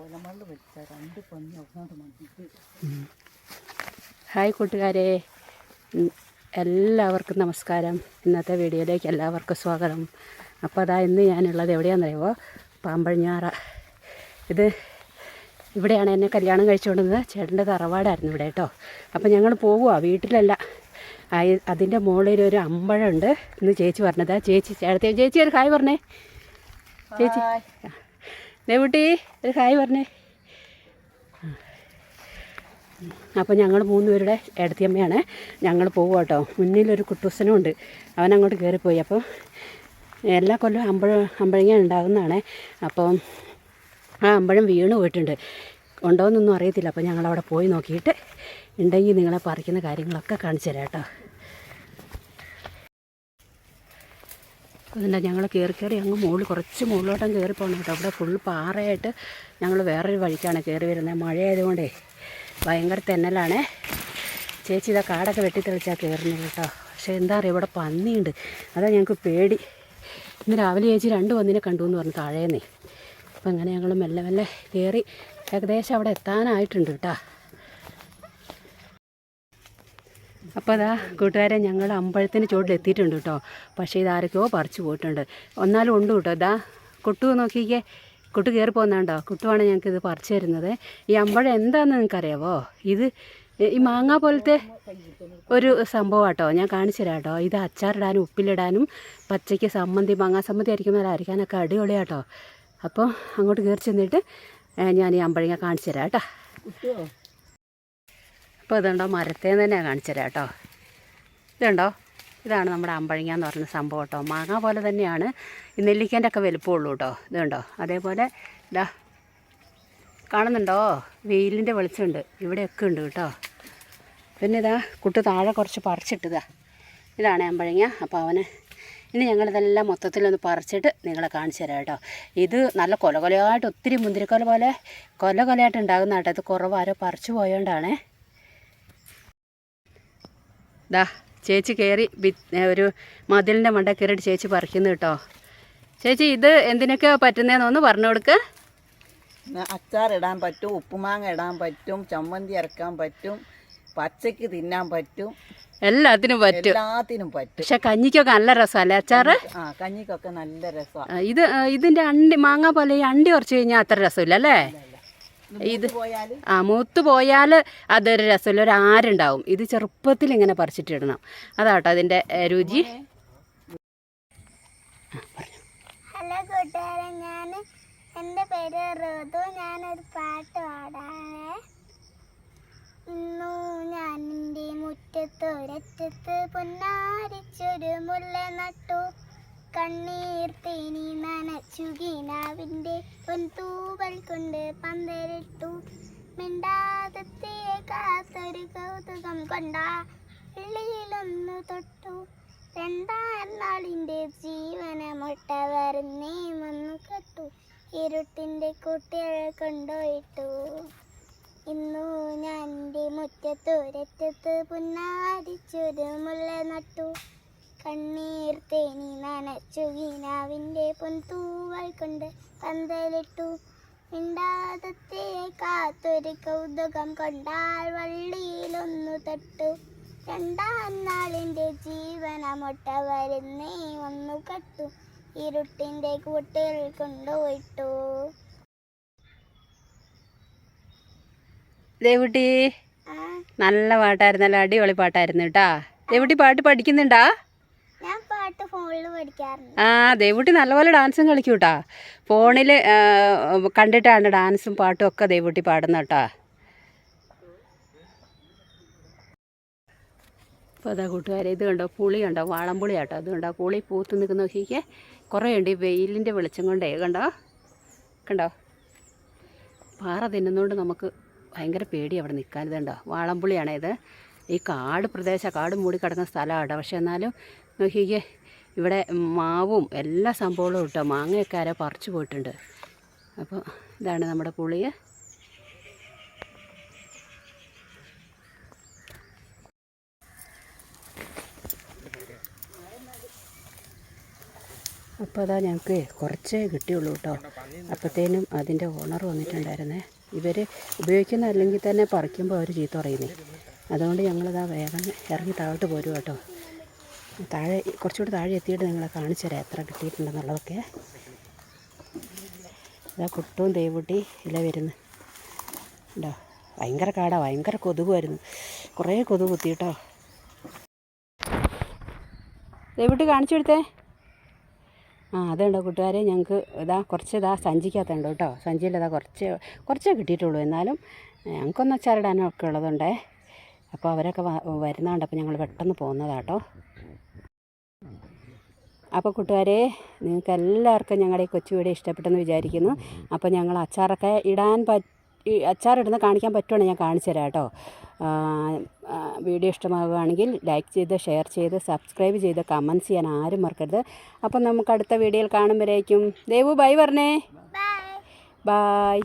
ഓലമണ്ണ് രണ്ട് പന്നി ഒന്നാമത് മണ്ടിട്ട് ഹായ് കൂട്ടുകാരെ. എല്ലാവർക്കും നമസ്കാരം. ഇന്നത്തെ വീഡിയോയിലേക്ക് എല്ലാവർക്കും സ്വാഗതം. അപ്പോൾ അതാ ഇന്ന് ഞാനുള്ളത് എവിടെയാണെന്നറിയുമോ പാമ്പഴിഞ്ഞാറ. ഇത് ഇവിടെയാണ് എന്നെ കല്യാണം കഴിച്ചുകൊണ്ടിരുന്നത്. ചേട്ടന്റെ തറവാടായിരുന്നു ഇവിടെ കേട്ടോ. അപ്പോൾ ഞങ്ങൾ പോവുക വീട്ടിലല്ല. അതിന്റെ മുകളിൽ ഒരു അമ്പഴമുണ്ട്. ഇന്ന് ചേച്ചി പറഞ്ഞതാ. ചേച്ചി ചേട്ടത്തെ ചേച്ചി ഒരു ഹായ് പറഞ്ഞേ. ചേച്ചി. ദേവുട്ടി ഒരു ഹായ് പറഞ്ഞേ. അപ്പോൾ ഞങ്ങൾ മൂന്ന് പേരുടെ ഏടത്തിയമ്മയാണ്. ഞങ്ങൾ പോകും കേട്ടോ മുന്നിലൊരു കുട്ടൂസനും ഉണ്ട് അവൻ അങ്ങോട്ട് കയറിപ്പോയി അപ്പോൾ എല്ലാ കൊല്ലവും അമ്പഴ അമ്പഴങ്ങ ഉണ്ടാകുന്നതാണ് അപ്പം ആ അമ്പഴം വീണ് പോയിട്ടുണ്ട്. ഉണ്ടോയെന്നൊന്നും അറിയത്തില്ല. അപ്പോൾ ഞങ്ങളവിടെ പോയി നോക്കിയിട്ട് ഉണ്ടെങ്കിൽ നിങ്ങളെ പറിക്കുന്ന കാര്യങ്ങളൊക്കെ കാണിച്ചു തരാം കേട്ടോ. അതുകൊണ്ട് ഞങ്ങൾ കയറി കയറി അങ്ങ് മുകളിൽ കുറച്ച് മുകളിലോട്ടം കയറി പോകണം കേട്ടോ. അവിടെ ഫുൾ പാറയായിട്ട് ഞങ്ങൾ വേറൊരു വഴിക്കാണ് കയറി വരുന്നത്. മഴയായതുകൊണ്ടേ ഭയങ്കര തെന്നലാണേ. ചേച്ചി ഇതാ കാടൊക്കെ വെട്ടിത്തെളിച്ചാൽ കയറുന്നത് കേട്ടോ. പക്ഷേ എന്താ പറയുക ഇവിടെ പന്നിയുണ്ട്. അതാ ഞങ്ങൾക്ക് പേടി. ഇന്ന് രാവിലെ ചേച്ചി രണ്ട് പന്നിനെ കണ്ടു എന്ന് പറഞ്ഞു താഴേന്നേ. അപ്പം അങ്ങനെ ഞങ്ങൾ മെല്ലെ മെല്ലെ കയറി ഏകദേശം അവിടെ എത്താനായിട്ടുണ്ട് കേട്ടോ. അപ്പോൾ അതാ കൂട്ടുകാരെ ഞങ്ങൾ അമ്പഴത്തിന് ചുവട്ടിൽ എത്തിയിട്ടുണ്ട് കേട്ടോ പക്ഷേ ഇതാരൊക്കെയോ പറിച്ചു പോയിട്ടുണ്ട്. ഒന്നാലും ഉണ്ട് കേട്ടോ ഇതാ കൊട്ടു നോക്കിക്കേ. കുട്ടു കയറി പോകുന്നുണ്ടോ കുട്ടുവാണ് ഞങ്ങൾക്ക് ഇത് പറിച്ചു തരുന്നത്. ഈ അമ്പഴം എന്താണെന്ന് നിങ്ങൾക്കറിയാവോ? ഇത് ഈ മാങ്ങ പോലത്തെ ഒരു സംഭവം കേട്ടോ ഞാൻ കാണിച്ചു തരാം കേട്ടോ ഇത് അച്ചാറിടാനും ഉപ്പിലിടാനും പച്ചയ്ക്ക് സമ്മന്തി മാങ്ങ സമ്മന്തി അരിക്കുമ്പോൾ അരയ്ക്കാനൊക്കെ അടിപൊളിയാട്ടോ അപ്പോൾ അങ്ങോട്ട് കയറി ചെന്നിട്ട് ഞാൻ ഈ അമ്പഴങ്ങ കാണിച്ചു തരാം കേട്ടോ. അപ്പോൾ ഇതുണ്ടോ? മരത്തേന്ന് തന്നെയാണ് കാണിച്ചു തരാം കേട്ടോ. ഇതുണ്ടോ? ഇതാണ് നമ്മുടെ അമ്പഴങ്ങ എന്ന് പറയുന്ന സംഭവം കേട്ടോ. മാങ്ങ പോലെ തന്നെയാണ്. നെല്ലിക്കേന്റെ ഒക്കെ വലുപ്പമുള്ളൂ കേട്ടോ. ഇതുണ്ടോ? അതേപോലെ ഇതാ കാണുന്നുണ്ടോ? വെയിലിന്റെ വെളിച്ചമുണ്ട്. ഇവിടെയൊക്കെ ഉണ്ട് കേട്ടോ. പിന്നെ ഇതാ കുട്ടി താഴെ കുറച്ച് പറിച്ചിട്ടതാ. ഇതാണ് അമ്പഴങ്ങ. അപ്പോൾ അവന് ഇനി ഞങ്ങളിതെല്ലാം മൊത്തത്തിലൊന്ന് പറിച്ചിട്ട് നിങ്ങളെ കാണിച്ചു തരാം കേട്ടോ. ഇത് നല്ല കൊല കൊലയായിട്ട് ഒത്തിരി മുന്തിരിക്കൊല പോലെ കൊല കൊലയായിട്ട് ഉണ്ടാകുന്ന കേട്ടോ ഇത് കുറവ് ആരോ പറിച്ചു പോയോണ്ടാണേ. ദാ ചേച്ചി കയറി ഒരു മതിലിന്റെ മണ്ട കയറിയിട്ട് ചേച്ചി പറിക്കുന്നു കേട്ടോ. ചേച്ചി ഇത് എന്തിനൊക്കെയാ പറ്റുന്നതെന്നൊന്ന് പറഞ്ഞു കൊടുക്ക്. അച്ചാർ ഇടാൻ പറ്റും ഉപ്പുമാങ്ങ ഇടാൻ പറ്റും ചമ്മന്തി ഇറക്കാൻ പറ്റും പച്ചയ്ക്ക് തിന്നാൻ പറ്റും. എല്ലാത്തിനും പറ്റും. എല്ലാത്തിനും പറ്റും. പക്ഷെ കഞ്ഞിക്കൊക്കെ നല്ല രസമല്ലേ അച്ചാറ്? ആ കഞ്ഞിക്കൊക്കെ നല്ല രസമാണ് ഇത് ഇതിന്റെ അണ്ടി മാങ്ങ പോലെ ഈ അണ്ടി കുറച്ച് കഴിഞ്ഞാൽ അത്ര രസമില്ല അല്ലേ ഇത് ആ മൂത്ത് പോയാൽ അതൊരു രസമില്ല. ഒരു ആരുണ്ടാവും. ഇത് ചെറുപ്പത്തിൽ ഇങ്ങനെ പറിച്ചിട്ടിടണം. അതാട്ടോ അതിന്റെ രുചി. ഹലോ കൂട്ടുകാരെ ഞാൻ എന്റെ പേര് ഋതു. ഞാനൊരു പാട്ട് പാടാനേ. ഇന്നു ഞാൻ എന്റെ മുറ്റത്തൊരറ്റത്ത് പൊന്നാരിച്ചൊരു മുല്ല നട്ടു. കണ്ണീർ തേനി നനച്ചു ഗീനാവിന്റെ പൊൻതൂവൽ കൊണ്ട് പന്തലിട്ടു. മിണ്ടാതത്തെ കാത്തൊരു കൗതുകം കൊണ്ട വെള്ളിയിലൊന്നു തൊട്ടു. രണ്ടാം നാളിന്റെ ജീവന മുട്ട വരുന്നേ വന്നു കെട്ടു. ഇരുട്ടിന്റെ കുട്ടികൾ കൊണ്ടുപോയിട്ടു ഇന്നു ഞാൻ എന്റെ മുറ്റത്തൊരറ്റത്ത് പുന്നാരിച്ചൊരു മുല്ല നട്ടു. കണ്ണീർ തേനി നനച്ചു ഗീനാവിന്റെ പൊൻതൂവൽ കൊണ്ട് പന്തലിട്ടു മിണ്ടാതത്തെ കാത്തൊരു കൗതുകം കൊണ്ടാൽ വള്ളിയിലൊന്നു തട്ടു. രണ്ടാം നാളിന്റെ ജീവന മുട്ട വരുന്നേ ഒന്നു കട്ടു. ഇരുട്ടിന്റെ കൂട്ടിൽ കൊണ്ടുപോയിട്ടു ദേവുട്ടി നല്ല പാട്ടായിരുന്നല്ലോ അടിപൊളി പാട്ടായിരുന്നു കേട്ടാ. ദേവുട്ടി പാട്ട് പഠിക്കുന്നുണ്ടാ ഞാൻ പാട്ട് ഫോണിൽ പഠിക്കാറുണ്ട് ആ ദേവുട്ടി നല്ലപോലെ ഡാൻസും കളിക്കും കേട്ടാ ഫോണിൽ കണ്ടിട്ടാണ് ഡാൻസും പാട്ടും ഒക്കെ ദേവുട്ടി പാടുന്ന കേട്ടാ അപ്പോൾ അതാ കൂട്ടുകാരെ ഇത് കണ്ടോ? പുളി കണ്ടോ? വാളംപുളി കേട്ടോ അത് കണ്ടോ? പുളി പൂത്ത് നിൽക്കുന്ന നോക്കിക്കേ. കുറേ ഉണ്ട് ഈ വെയിലിന്റെ വെളിച്ചം കൊണ്ടേ. കണ്ടോ? കണ്ടോ? പാറ തിന്നുന്നതുകൊണ്ട് നമുക്ക് ഭയങ്കര പേടി അവിടെ നിൽക്കാൻ ഇതുണ്ടോ വാളംപുളിയാണേ ഇത്. ഈ കാട് പ്രദേശം കാട് മൂടി കിടക്കുന്ന സ്ഥലമാണ് പക്ഷേ എന്നാലും നോക്കിക്കേ ഇവിടെ മാവും എല്ലാ സംഭവങ്ങളും ഇട്ടോ? മാങ്ങയൊക്കെ ആരെ പറിച്ചു പോയിട്ടുണ്ട്. അപ്പോൾ ഇതാണ് നമ്മുടെ പുളി അപ്പോൾ അതാ ഞങ്ങൾക്ക് കുറച്ചേ കിട്ടിയുള്ളൂ കേട്ടോ അപ്പോഴത്തേനും അതിന്റെ ഓണർ വന്നിട്ടുണ്ടായിരുന്നേ. ഇവർ ഉപയോഗിക്കുന്ന അല്ലെങ്കിൽ തന്നെ പറിക്കുമ്പോൾ അവർ ചീത്ത പറയുന്നേ. അതുകൊണ്ട് ഞങ്ങളിതാ വേഗം ഇറങ്ങി താഴോട്ട് പോരും കേട്ടോ താഴെ കുറച്ചുകൂടി താഴെ എത്തിയിട്ട് നിങ്ങളെ കാണിച്ചു തരാം എത്ര കിട്ടിയിട്ടുണ്ടെന്നുള്ളതൊക്കെ. ഇതാ കുട്ടവും തേവൂട്ടി ഇല വരുന്നു. ഉണ്ടോ ഭയങ്കര കാടാ ഭയങ്കര കൊതുകുമായിരുന്നു. കുറേ കൊതുക് കുത്തി കേട്ടോ ദേവുട്ടി കാണിച്ചു കൊടുത്തേ. ആ അതുണ്ടോ കൂട്ടുകാരെ ഞങ്ങൾക്ക് ഇതാ കുറച്ച് ഇതാ സഞ്ചിക്കകത്തുണ്ട് കേട്ടോ. സഞ്ചിയിൽ ഇതാ കുറച്ച് കുറച്ചേ കിട്ടിയിട്ടുള്ളൂ. എന്നാലും ഞങ്ങൾക്കൊന്ന് അച്ചാറിടാനൊക്കെ ഉള്ളതുണ്ടേ. അപ്പോൾ അവരൊക്കെ വരുന്നതുകൊണ്ട് അപ്പോൾ ഞങ്ങൾ പെട്ടെന്ന് പോകുന്നതാട്ടോ. അപ്പോൾ കൂട്ടുകാരെ നിങ്ങൾക്ക് എല്ലാവർക്കും ഞങ്ങളുടെ ഈ കൊച്ചു വീഡിയോ ഇഷ്ടപ്പെട്ടെന്ന് വിചാരിക്കുന്നു. അപ്പോൾ ഞങ്ങൾ അച്ചാറൊക്കെ ഇടാൻ പറ്റി അച്ചാറിടുന്ന കാണിക്കാൻ പറ്റുവാണെങ്കിൽ ഞാൻ കാണിച്ചു തരാം കേട്ടോ. വീഡിയോ ഇഷ്ടമാവുകയാണെങ്കിൽ ലൈക്ക് ചെയ്ത് ഷെയർ ചെയ്ത് സബ്സ്ക്രൈബ് ചെയ്ത് കമൻസ് ചെയ്യാൻ ആരും മറക്കരുത്. അപ്പം നമുക്ക് അടുത്ത വീഡിയോയിൽ കാണുമ്പോഴേക്കും. ദേവു ബൈ പറഞ്ഞേ. ബായ്